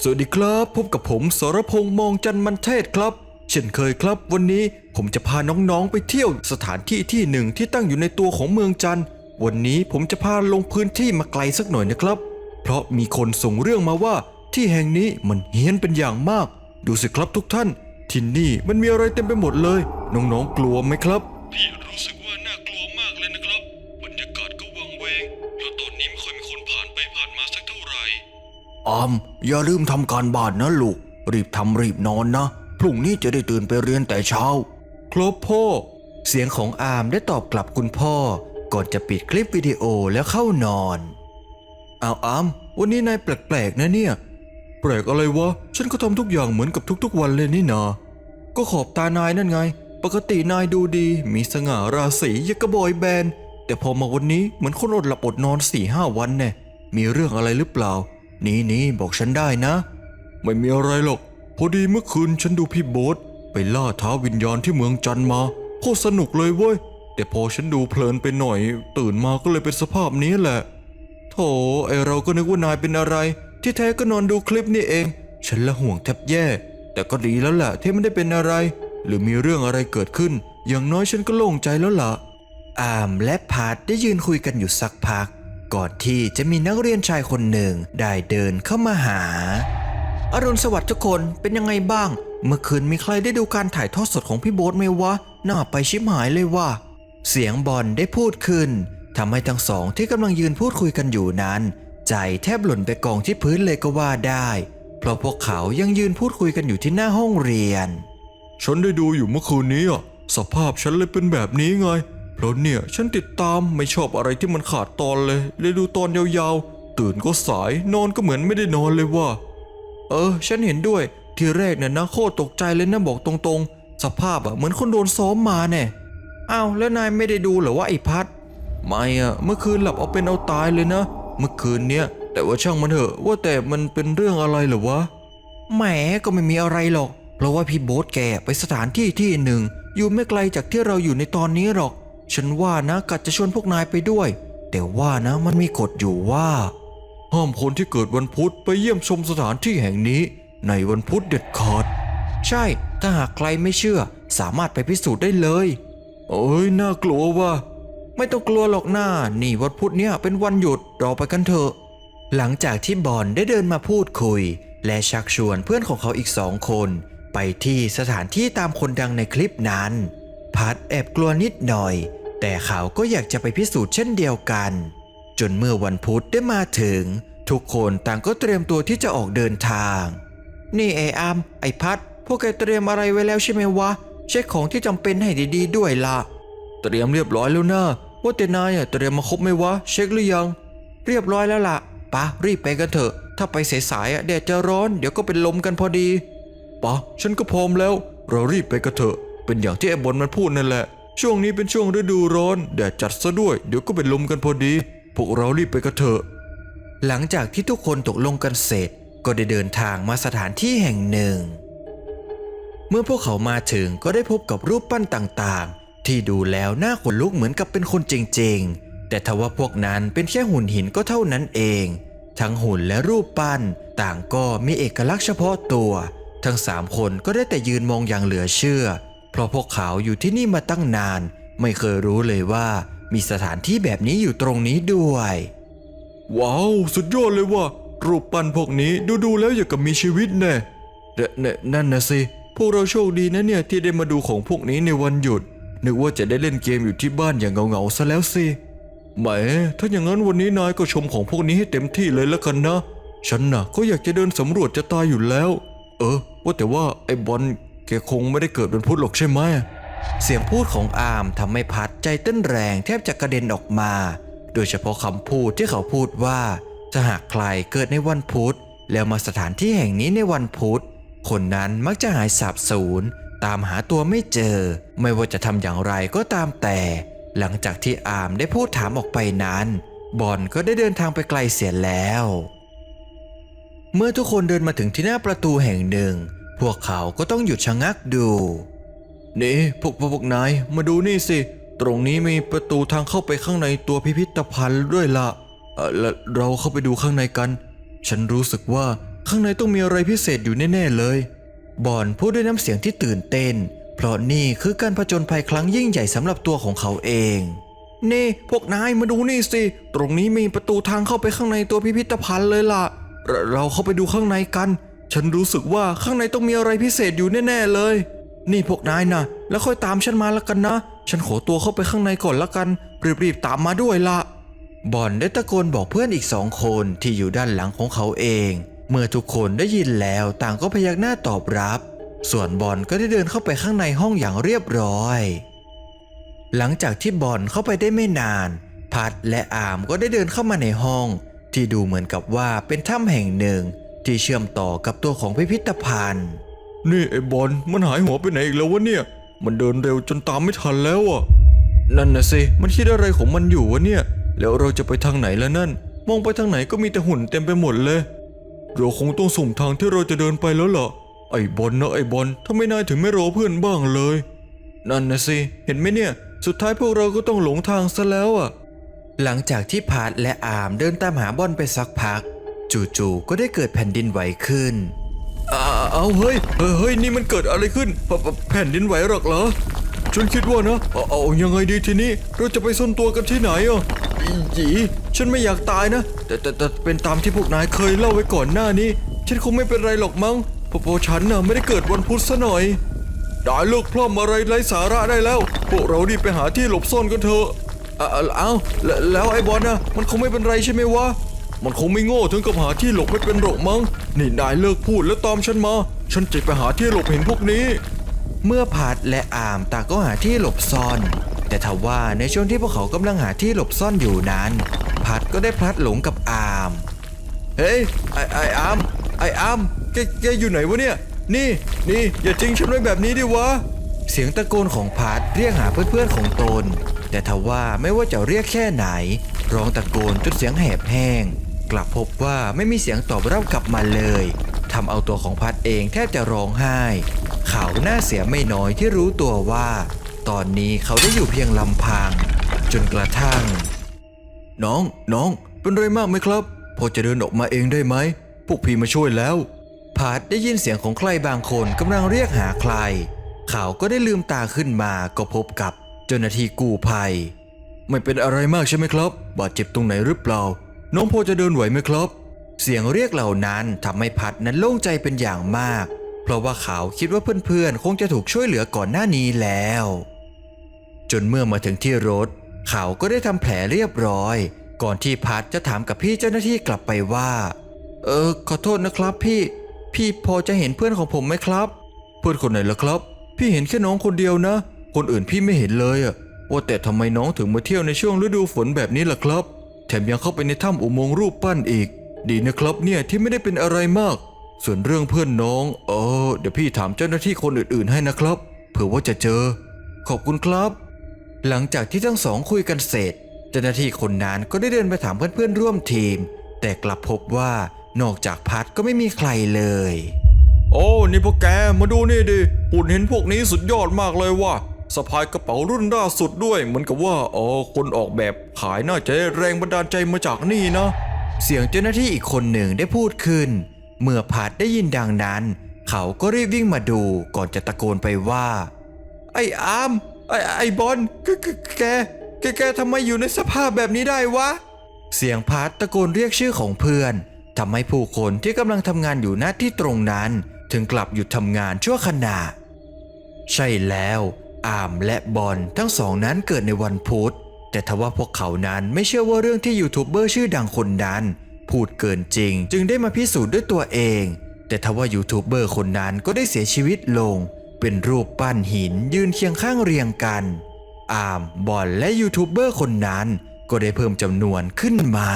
สวัสดีครับ พบกับผมสรพงษ์มองจันมันเทศครับ เช่นเคยครับ วันนี้ผมจะพาน้องๆไปเที่ยวสถานที่ที่หนึ่งที่ตั้งอยู่ในตัวของเมืองจันทร์วันนี้ผมจะพาลงพื้นที่มาไกลสักหน่อยนะครับ เพราะมีคนส่งเรื่องมาว่า ที่แห่งนี้มันเฮี้ยนเป็นอย่างมาก ดูสิครับทุกท่าน ที่นี่มันมีอะไรเต็มไปหมดเลย น้องๆกลัวไหมครับ พี่รู้สึกว่าน่า ออมอย่าลืมทำการบ้านนะลูก รีบทำรีบนอนนะ พรุ่งนี้จะได้ตื่นไปเรียนแต่เช้า ครับพ่อ เสียงของอามได้ตอบกลับคุณพ่อ ก่อนจะปิดคลิปวิดีโอแล้วเข้านอนอ้าวอาม วันนี้นายแปลกๆนะเนี่ย แปลกอะไรวะ ฉันก็ทำทุกอย่างเหมือนกับทุกๆวันเลยนี่นา ก็ขอบตานายนั่นไง ปกตินายดูดี มีสง่าราศียังกระบอยแบนแต่พอมาวันนี้เหมือนคนอดหลับอดนอนสี่ห้าวันแน่มีเรื่องอะไรหรือเปล่า นี่นี่บอกฉันได้นะ ไม่มีอะไรหรอก พอดีเมื่อคืนฉันดูพี่โบ๊ทไปล่าท้าวิญญาณที่เมืองจันทร์มาโคตรสนุกเลยเว้ย แต่พอฉันดูเพลินไปหน่อย ตื่นมาก็เลยเป็นสภาพนี้แหละ โถไอเราก็นึกว่านายเป็นอะไร ที่แท้ก็นอนดูคลิปนี่เอง ฉันละห่วงแทบแย่ แต่ก็ดีแล้วแหละที่ไม่ได้เป็นอะไร หรือมีเรื่องอะไรเกิดขึ้น อย่างน้อยฉันก็โล่งใจแล้วล่ะอามและพาร์ทได้ยืนคุยกันอยู่สักพัก ก่อนที่จะมีนักเรียนชายคนหนึ่งได้เดินเข้ามาหา อรุณสวัสดิ์ทุกคนเป็นยังไงบ้าง เมื่อคืนมีใครได้ดูการถ่ายทอดสดของพี่โบ๊ทไหมวะ น่าไปชิบหายเลยว่ะเสียงบอลได้พูดขึ้นทำให้ทั้งสองที่กำลังยืนพูดคุยกันอยู่นั้น ใจแทบหล่นไปกองที่พื้นเลยก็ว่าได้ เพราะพวกเขายังยืนพูดคุยกันอยู่ที่หน้าห้องเรียน ฉันได้ดูอยู่เมื่อคืนนี้อะสภาพฉันเลยเป็นแบบนี้ไง เพราะเนี่ยฉันติดตามไม่ชอบอะไรที่มันขาดตอนเลย เลยดูตอนยาวๆ ตื่นก็สายนอนก็เหมือนไม่ได้นอนเลยว่ะเออ ฉันเห็นด้วย ทีแรกเนี่ยนะโคตรตกใจเลยนะบอกตรงๆ สภาพอะเหมือนคนโดนซ้อมมาแน่อ้าวแล้วนายไม่ได้ดูเหรอว่าไอ้พัด ไม่อะเมื่อคืนหลับเอาเป็นเอาตายเลยนะ เมื่อคืนเนี้ยแต่ว่าช่างมันเถอะว่าแต่มันเป็นเรื่องอะไรเหรอวะแหมก็ไม่มีอะไรหรอก เพราะว่าพี่โบ๊ทแกไปสถานที่ที่หนึ่ง อยู่ไม่ไกลจากที่เราอยู่ในตอนนี้หรอก ฉันว่านะกัดจะชวนพวกนายไปด้วย แต่ว่านะมันมีกฎอยู่ว่า ห้ามคนที่เกิดวันพุธไปเยี่ยมชมสถานที่แห่งนี้ ในวันพุธเด็ดขาด ใช่ ถ้าหากใครไม่เชื่อ สามารถไปพิสูจน์ได้เลย เอ้ยน่ากลัวว่ะไม่ต้องกลัวหรอกหน้า นี่วันพุธเนี่ยเป็นวันหยุดเราไปกันเถอะ หลังจากที่บอลได้เดินมาพูดคุย และชักชวนเพื่อนของเขาอีกสองคน ไปที่สถานที่ตามคนดังในคลิปนั้น พัดแอบกลัวนิดหน่อย แต่เขาก็อยากจะไปพิสูจน์เช่นเดียวกัน จนเมื่อวันพุธได้มาถึง ทุกคนต่างก็เตรียมตัวที่จะออกเดินทาง นี่ไอ้อามไอ้พัด พวกแกเตรียมอะไรไว้แล้วใช่ไหมวะ เช็คของที่จำเป็นให้ดีๆด้วยละเตรียมเรียบร้อยแล้วนะว่าแต่นายอะเตรียมมาครบไหมวะ เช็คหรือยัง เรียบร้อยแล้วล่ะปะรีบไปกันเถอะ ถ้าไปสายๆอะแดดจะร้อนเดี๋ยวก็เป็นลมกันพอดีปะฉันก็พร้อมแล้ว เรารีบไปกันเถอะ เป็นอย่างที่ไอ้บอลมันพูดนั่นแหละ ช่วงนี้เป็นช่วงฤดูร้อนแดดจัดซะด้วย เดี๋ยวก็เป็นลมกันพอดี พวกเรารีบไปกันเถอะ หลังจากที่ทุกคนตกลงกันเสร็จ ก็ได้เดินทางมาสถานที่แห่งหนึ่ง เมื่อพวกเขามาถึงก็ได้พบกับรูปปั้นต่างๆ ที่ดูแล้วน่าขนลุกเหมือนกับเป็นคนจริงๆ แต่ทว่าพวกนั้นเป็นแค่หุ่นหินก็เท่านั้นเอง ทั้งหุ่นและรูปปั้น ต่างก็มีเอกลักษณ์เฉพาะตัว ทั้งสามคนก็ได้แต่ยืนมองอย่างเหลือเชื่อ เพราะพวกเขาอยู่ที่นี่มาตั้งนาน ไม่เคยรู้เลยว่ามีสถานที่แบบนี้อยู่ตรงนี้ด้วย ว้าว สุดยอดเลยว่ะรูปปั้นพวกนี้ดูดูๆแล้วอย่างกับมีชีวิตแน่เนเนนั่นนะสิ พวกเราโชคดีนะเนี่ยที่ได้มาดูของพวกนี้ในวันหยุด นึกว่าจะได้เล่นเกมอยู่ที่บ้านอย่างเงาๆซะแล้วสิแหม ถ้าอย่างนั้นวันนี้นายก็ชมของพวกนี้ให้เต็มที่เลยแล้วกันนะ ฉันน่ะก็อยากจะเดินสำรวจจะตายอยู่แล้ว เออ ว่าแต่ว่าไอ้บอลแก คงไม่ได้เกิดเป็นพุธหรอกใช่ไหมเสียงพูดของอามทำให้พัดใจเต้นแรงแทบจะกระเด็นออกมา โดยเฉพาะคำพูดที่เขาพูดว่าถ้าหากใครเกิดในวันพุธแล้วมาสถานที่แห่งนี้ในวันพุธ คนนั้นมักจะหายสาบสูญตามหาตัวไม่เจอ ไม่ว่าจะทำอย่างไรก็ตามแต่ หลังจากที่อามได้พูดถามออกไปนั้น บอลก็ได้เดินทางไปไกลเสียแล้ว เมื่อทุกคนเดินมาถึงที่หน้าประตูแห่งหนึ่ง พวกเขาก็ต้องหยุดชะงักดู นี่พวกพวกพวกนายมาดูนี่สิ ตรงนี้มีประตูทางเข้าไปข้างในตัวพิพิธภัณฑ์ด้วยละเออแล้วเราเข้าไปดูข้างในกัน ฉันรู้สึกว่าข้างในต้องมีอะไรพิเศษอยู่แน่ๆเลย บอนพูดด้วยน้ำเสียงที่ตื่นเต้น เพราะนี่คือการผจญภัยครั้งยิ่งใหญ่สำหรับตัวของเขาเองนี่พวกนายมาดูนี่สิ ตรงนี้มีประตูทางเข้าไปข้างในตัวพิพิธภัณฑ์เลยล่ะ เราเราเข้าไปดูข้างในกัน ฉันรู้สึกว่าข้างในต้องมีอะไรพิเศษอยู่แน่ๆเลย นี่พวกนายนะแล้วค่อยตามฉันมาละกันนะ ฉันขอตัวเข้าไปข้างในก่อนละกัน รีบๆตามมาด้วยละบอนได้ตะโกนบอกเพื่อนอีกสองคนที่อยู่ด้านหลังของเขาเอง เมื่อทุกคนได้ยินแล้วต่างก็พยักหน้าตอบรับ ส่วนบอนก็ได้เดินเข้าไปข้างในห้องอย่างเรียบร้อย หลังจากที่บอลเข้าไปได้ไม่นาน พัดและอามก็ได้เดินเข้ามาในห้อง ที่ดูเหมือนกับว่าเป็นถ้ำแห่งหนึ่ง ที่เชื่อมต่อกับตัวของพิพิธภัณฑ์ นี่ไอ้บอลมันหายหัวไปไหนอีกแล้ววะเนี่ย มันเดินเร็วจนตามไม่ทันแล้วอะ นั่นนะสิ มันคิดอะไรของมันอยู่วะเนี่ย แล้วเราจะไปทางไหนแล้วนั่น มองไปทางไหนก็มีแต่หุ่นเต็มไปหมดเลยเราคงต้องสุ่มทางที่เราจะเดินไปแล้วล่ะ ไอ้บอลนะไอ้บอลทำไมนายถึงไม่รอเพื่อนบ้างเลย นั่นนะสิ เห็นไหมเนี่ย สุดท้ายพวกเราก็ต้องหลงทางซะแล้วอะ หลังจากที่พาร์ทและอามเดินตามหาบอลไปสักพัก จู่ๆก็ได้เกิดแผ่นดินไหวขึ้นอ้าเอาเฮ้ยเฮ้ยนี่มันเกิดอะไรขึ้น แผ่นดินไหวหรอกเหรอฉันคิดว่านะเอาเอายังไงดีทีนี้เราจะไปซ่อนตัวกันที่ไหนอะอีจีฉันไม่อยากตายนะ แต่แต่เป็นตามที่พวกนายเคยเล่าไว้ก่อนหน้านี้ ฉันคงไม่เป็นไรหรอกมั้งเพราะเพราะฉันน่ะไม่ได้เกิดวันพุธซะหน่อยได้เลิกพร่ำอะไรไร้สาระได้แล้ว พวกเรารีบไปหาที่หลบซ่อนกันเถอะเอาเอาเอาแล้วแล้วไอ้บอลน่ะมันคงไม่เป็นไรใช่ไหมวะ มันคงไม่โง่ถึงกับหาที่หลบไม่เป็นหรอกมั้ง นี่นายเลิกพูดแล้วตามฉันมา ฉันจะไปหาที่หลบเห็นพวกนี้ เมื่อพัดและอามต่างก็หาที่หลบซ่อน แต่ทว่าในช่วงที่พวกเขากำลังหาที่หลบซ่อนอยู่นั้น พัดก็ได้พลัดหลงกับอาม เฮ้ยไอไออามไออามแกแกอยู่ไหนวะเนี่ย นี่นี่อย่าทิ้งฉันไว้แบบนี้ดิวะ เสียงตะโกนของพัดเรียกหาเพื่อนๆของตน แต่ทว่าไม่ว่าจะเรียกแค่ไหนร้องตะโกนจนเสียงแหบแห้ง กลับพบว่าไม่มีเสียงตอบรับกลับมาเลยทำเอาตัวของพัดเองแทบจะร้องไห้ เขาหน้าเสียไม่น้อยที่รู้ตัวว่า ตอนนี้เขาได้อยู่เพียงลำพัง จนกระทั่ง น้อง น้อง เป็นไรมากไหมครับ พอจะเดินออกมาเองได้ไหม พวกพี่มาช่วยแล้วพาดได้ยินเสียงของใครบางคนกำลังเรียกหาใคร เขาก็ได้ลืมตาขึ้นมาก็พบกับเจ้าหน้าที่กู้ภัย ไม่เป็นอะไรมากใช่ไหมครับ บาดเจ็บตรงไหนหรือเปล่า น้องพอจะเดินไหวไหมครับ เสียงเรียกเหล่านั้นทำให้พัดนั้นโล่งใจเป็นอย่างมาก เพราะว่าเขาคิดว่าเพื่อนๆ คงจะถูกช่วยเหลือก่อนหน้านี้แล้ว จนเมื่อมาถึงที่รถ เขาก็ได้ทำแผลเรียบร้อย ก่อนที่พัดจะถามกับพี่เจ้าหน้าที่กลับไปว่า เออ ขอโทษนะครับพี่ พี่พอจะเห็นเพื่อนของผมไหมครับ เพื่อนคนไหนล่ะครับ พี่เห็นแค่น้องคนเดียวนะ คนอื่นพี่ไม่เห็นเลยอะว่าแต่ทำไมน้องถึงมาเที่ยวในช่วงฤดูฝนแบบนี้ล่ะครับ ถมยังเข้าไปในถ้ำอุโมงค์รูปปั้นอีก ดีนะครับเนี่ยที่ไม่ได้เป็นอะไรมาก ส่วนเรื่องเพื่อนน้องเออเดี๋ยวพี่ถามเจ้าหน้าที่คนอื่น ๆ ให้นะครับ เผื่อว่าจะเจอ ขอบคุณครับ หลังจากที่ทั้งสองคุยกันเสร็จ เจ้าหน้าที่คนนั้นก็ได้เดินไปถามเพื่อนๆร่วมทีม แต่กลับพบว่านอกจากพัดก็ไม่มีใครเลย โอ้นี่พวกแกมาดูนี่ดิหุ่นเห็นพวกนี้สุดยอดมากเลยว่ะ สะพายกระเป๋ารุ่นล่าสุดด้วย เหมือนกับว่าอ๋อคนออกแบบขายน่าจะได้แรงบันดาลใจมาจากนี่นะ เสียงเจ้าหน้าที่อีกคนหนึ่งได้พูดขึ้น เมื่อพัดได้ยินดังนั้น เขาก็รีบวิ่งมาดูก่อนจะตะโกนไปว่า ไอ้อามไอ้ไอ้บอลแกแกแกแกทำไมอยู่ในสภาพแบบนี้ได้วะ เสียงพัดตะโกนเรียกชื่อของเพื่อนทำให้ผู้คนที่กำลังทำงานอยู่หน้าที่ตรงนั้น ถึงกลับหยุดทำงานชั่วขณะใช่แล้ว อามและบอลทั้งสองนั้นเกิดในวันพุธ แต่ทว่าพวกเขานั้นไม่เชื่อว่าเรื่องที่ยูทูบเบอร์ชื่อดังคนนั้น พูดเกินจริง จึงได้มาพิสูจน์ด้วยตัวเอง แต่ทว่ายูทูบเบอร์คนนั้นก็ได้เสียชีวิตลง เป็นรูปปั้นหินยืนเคียงข้างเรียงกัน อาม บอลและยูทูบเบอร์คนนั้นก็ได้เพิ่มจำนวนขึ้นมา